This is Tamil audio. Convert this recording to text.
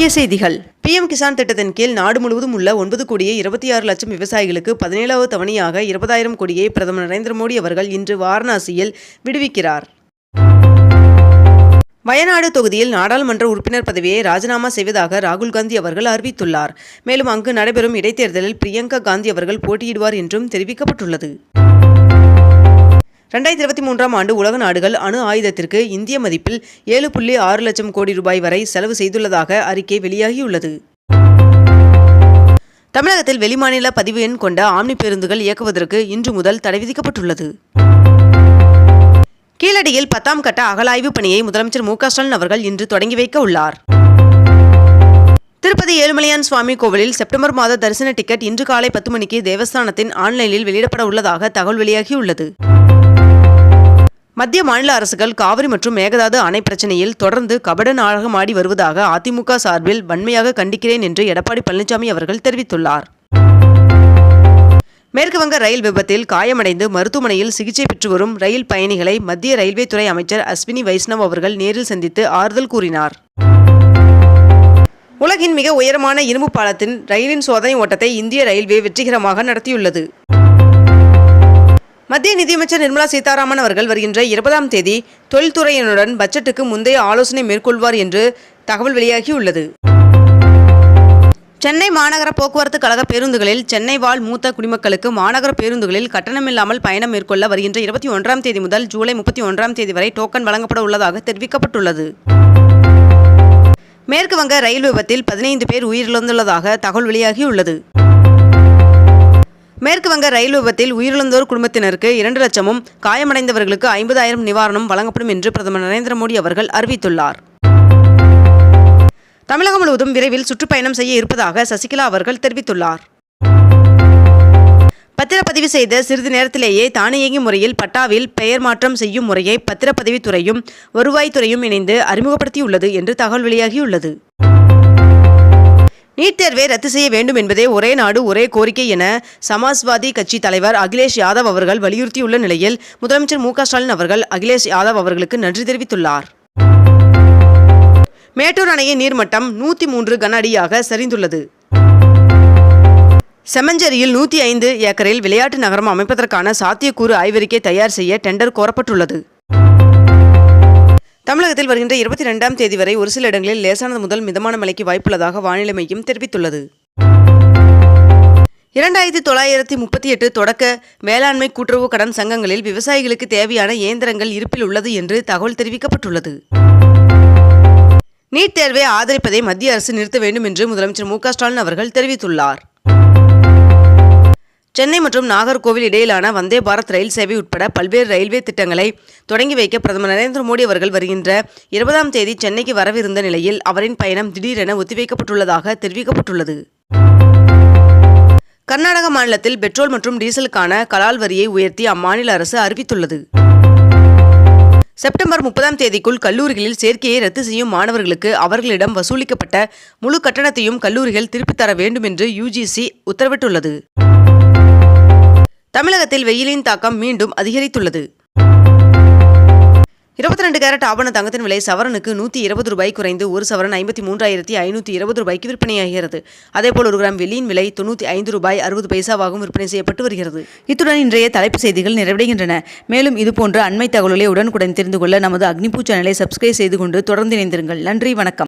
முக்கிய செய்திகள். பிஎம் கிசான் திட்டத்தின் கீழ் நாடு முழுவதும் உள்ள ஒன்பது கோடியே இருபத்தி ஆறு லட்சம் விவசாயிகளுக்கு பதினேழாவது தவணையாக இருபதாயிரம் கோடியை பிரதமர் நரேந்திர மோடி அவர்கள் இன்று வாரணாசியில் விடுவிக்கிறார். வயநாடு தொகுதியில் நாடாளுமன்ற உறுப்பினர் பதவியை ராஜினாமா செய்வதாக ராகுல் காந்தி அவர்கள் அறிவித்துள்ளார். மேலும் அங்கு நடைபெறும் இடைத்தேர்தலில் பிரியங்கா காந்தி அவர்கள் போட்டியிடுவார் என்றும் தெரிவிக்கப்பட்டுள்ளது. ரெண்டாயிரத்தி இருபத்தி மூன்றாம் ஆண்டு உலக நாடுகள் அணு ஆயுதத்திற்கு இந்திய மதிப்பில் ஏழு புள்ளி ஆறு லட்சம் கோடி ரூபாய் வரை செலவு செய்துள்ளதாக அறிக்கை வெளியாகியுள்ளது. தமிழகத்தில் வெளிமாநில பதிவு எண் கொண்ட ஆம்னி பேருந்துகள் இயக்குவதற்கு இன்று முதல் தடை விதிக்கப்பட்டுள்ளது. கீழடியில் பத்தாம் கட்ட அகலாய்வு பணியை முதலமைச்சர் மு ஸ்டாலின் அவர்கள் இன்று தொடங்கி வைக்க உள்ளார். திருப்பதி ஏழுமலையான் சுவாமி கோவிலில் செப்டம்பர் மாத தரிசன டிக்கெட் இன்று காலை பத்து மணிக்கு தேவஸ்தானத்தின் ஆன்லைனில் வெளியிடப்பட உள்ளதாக தகவல் வெளியாகியுள்ளது. மத்திய மாநில அரசுகள் காவிரி மற்றும் மேகதாது அணை பிரச்சனையில் தொடர்ந்து கபட நாடகமாடி வருவதாக அதிமுக சார்பில் வன்மையாக கண்டிக்கிறேன் என்று எடப்பாடி பழனிசாமி அவர்கள் தெரிவித்துள்ளார். மேற்குவங்க ரயில் விபத்தில் காயமடைந்து மருத்துவமனையில் சிகிச்சை பெற்று வரும் ரயில் பயணிகளை மத்திய ரயில்வே துறை அமைச்சர் அஸ்வினி வைஷ்ணவ் அவர்கள் நேரில் சந்தித்து ஆறுதல் கூறினார். உலகின் மிக உயரமான இரும்பு பாலத்தின் ரயிலின் சோதனை ஓட்டத்தை இந்திய ரயில்வே வெற்றிகரமாக நடத்தியுள்ளது. மத்திய நிதியமைச்சர் நிர்மலா சீதாராமன் அவர்கள் வருகின்ற இருபதாம் தேதி தொழில்துறையினருடன் பட்ஜெட்டுக்கு முந்தைய ஆலோசனை மேற்கொள்வார் என்று தகவல் வெளியாகியுள்ளது. சென்னை மாநகர போக்குவரத்து கழக பேருந்துகளில் சென்னை வாழ் மூத்த குடிமக்களுக்கு மாநகர பேருந்துகளில் கட்டணமில்லாமல் பயணம் மேற்கொள்ள வருகின்ற இருபத்தி ஒன்றாம் தேதி முதல் ஜூலை முப்பத்தி ஒன்றாம் தேதி வரை டோக்கன் வழங்கப்பட உள்ளதாக தெரிவிக்கப்பட்டுள்ளது. மேற்கு வங்க ரயில் விபத்தில் பதினைந்து பேர் உயிரிழந்துள்ளதாக தகவல் வெளியாகியுள்ளது. மேற்கு வங்க ரயில் விபத்தில் உயிரிழந்தோர் குடும்பத்தினருக்கு இரண்டு லட்சமும் காயமடைந்தவர்களுக்கு ஐம்பதாயிரம் நிவாரணம் வழங்கப்படும் என்று பிரதமர் நரேந்திர மோடி அவர்கள் அறிவித்துள்ளார். தமிழகம் முழுவதும் விரைவில் சுற்றுப்பயணம் செய்ய இருப்பதாக சசிகலா அவர்கள் தெரிவித்துள்ளார். பத்திரப்பதிவு செய்த சிறிது நேரத்திலேயே தானியங்கி முறையில் பட்டாவில் பெயர் மாற்றம் செய்யும் முறையை பத்திரப்பதிவுத்துறையும் வருவாய்த்துறையும் இணைந்து அறிமுகப்படுத்தியுள்ளது என்று தகவல் வெளியாகியுள்ளது. நீட் தேர்வை ரத்து செய்ய வேண்டும் என்பதே ஒரே நாடு ஒரே கோரிக்கை என சமாஜ்வாதி கட்சி தலைவர் அகிலேஷ் யாதவ் அவர்கள் வலியுறுத்தியுள்ள நிலையில் முதலமைச்சர் மு ஸ்டாலின் அவர்கள் அகிலேஷ் யாதவ் அவர்களுக்கு நன்றி தெரிவித்துள்ளார். மேட்டூர் அணையின் நீர்மட்டம் நூற்றி மூன்று கன அடியாக சரிந்துள்ளது. செமஞ்சேரியில் நூற்றி ஐந்து ஏக்கரில் விளையாட்டு நகரம் அமைப்பதற்கான சாத்தியக்கூறு ஆய்வறிக்கை தயார் செய்ய டெண்டர் கோரப்பட்டுள்ளது. தமிழகத்தில் வருகின்ற இருபத்தி ரெண்டாம் தேதி வரை ஒரு சில இடங்களில் லேசானது முதல் மிதமான மழைக்கு வாய்ப்புள்ளதாக வானிலை மையம் தெரிவித்துள்ளது. இரண்டாயிரத்தி தொள்ளாயிரத்தி முப்பத்தி எட்டு தொடக்க வேளாண்மை கூட்டுறவு கடன் சங்கங்களில் விவசாயிகளுக்கு தேவையான இயந்திரங்கள் இருப்பில் உள்ளது என்று தகவல் தெரிவிக்கப்பட்டுள்ளது. நீட் தேர்வை ஆதரிப்பதை மத்திய அரசு நிறுத்த வேண்டும் என்று முதலமைச்சர் மு க ஸ்டாலின் அவர்கள் தெரிவித்துள்ளார். சென்னை மற்றும் நாகர்கோவில் இடையிலான வந்தே பாரத் ரயில் சேவை உட்பட பல்வேறு ரயில்வே திட்டங்களை தொடங்கி வைக்க பிரதமர் நரேந்திர மோடி அவர்கள் வருகின்ற இருபதாம் தேதி சென்னைக்கு வரவிருந்த நிலையில் அவரின் பயணம் திடீரென ஒத்திவைக்கப்பட்டுள்ளதாக தெரிவிக்கப்பட்டுள்ளது. கர்நாடக மாநிலத்தில் பெட்ரோல் மற்றும் டீசலுக்கான கலால் வரியை உயர்த்தி அம்மாநில அரசு அறிவித்துள்ளது. செப்டம்பர் முப்பதாம் தேதிக்குள் கல்லூரிகளில் சேர்க்கையை ரத்து செய்யும் மாணவர்களுக்கு அவர்களிடம் வசூலிக்கப்பட்ட முழு கட்டணத்தையும் கல்லூரிகள் திருப்பித் தர வேண்டும் என்று யுஜிசி உத்தரவிட்டுள்ளது. தமிழகத்தில் வெயிலின் தாக்கம் மீண்டும் அதிகரித்துள்ளது. இருபத்தி ரெண்டு கேரட் ஆபண தங்கத்தின் விலை சவரனுக்கு நூற்றி இருபது ரூபாய் குறைந்து ஒரு சவரன் ஐம்பத்தி மூன்றாயிரத்தி ஐநூற்றி இருபது ரூபாய்க்கு விற்பனையாகிறது அதேபோல் ஒரு கிராம் வெள்ளியின் விலை தொண்ணூற்றி ஐந்து ரூபாய் அறுபது பைசாவாகவும் விற்பனை செய்யப்பட்டு வருகிறது. இத்துடன் இன்றைய தலைப்பு செய்திகள் நிறைவடைகின்றன. மேலும் இதுபோன்ற அண்மை தகவல்களை உடனுக்குடன் தெரிந்து கொள்ள நமது அக்னிபூ சேனலை சப்ஸ்கிரைப் செய்து கொண்டு தொடர்ந்து இணைந்திருங்கள். நன்றி வணக்கம்.